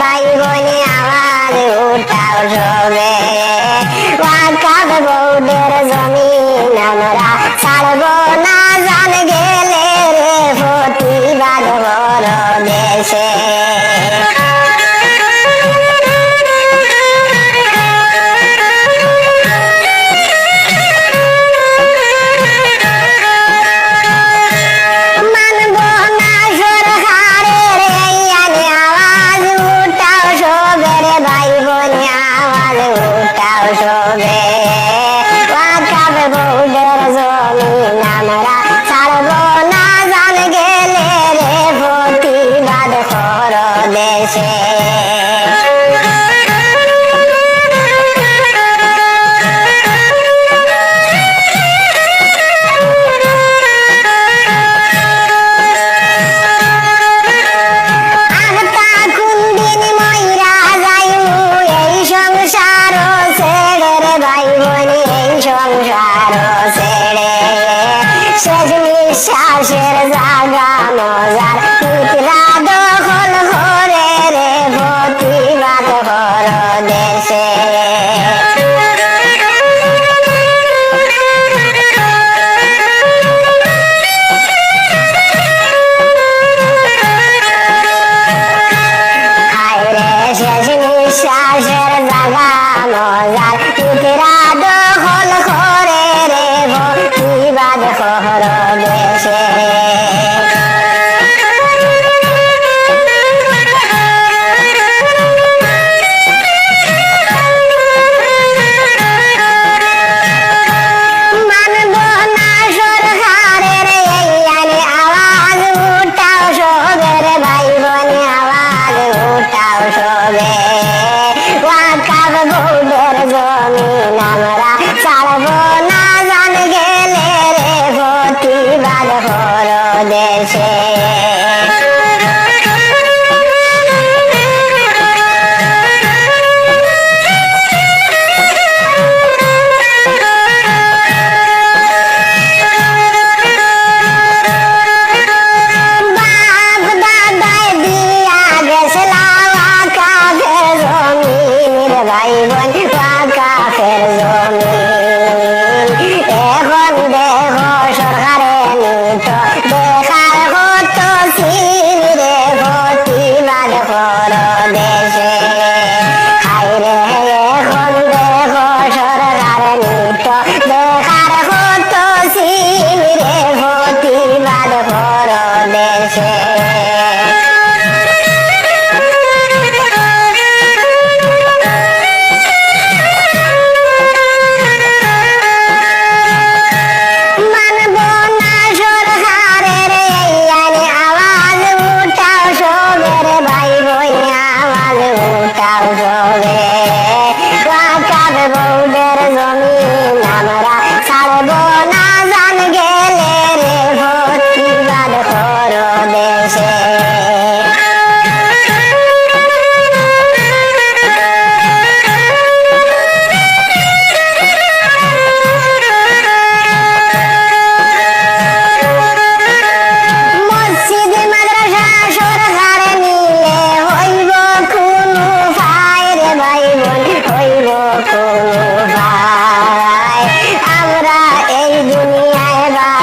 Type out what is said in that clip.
ভাই বোনে আওয়াজ উঠাও দেশে আহতা কুন্দিন ময়রা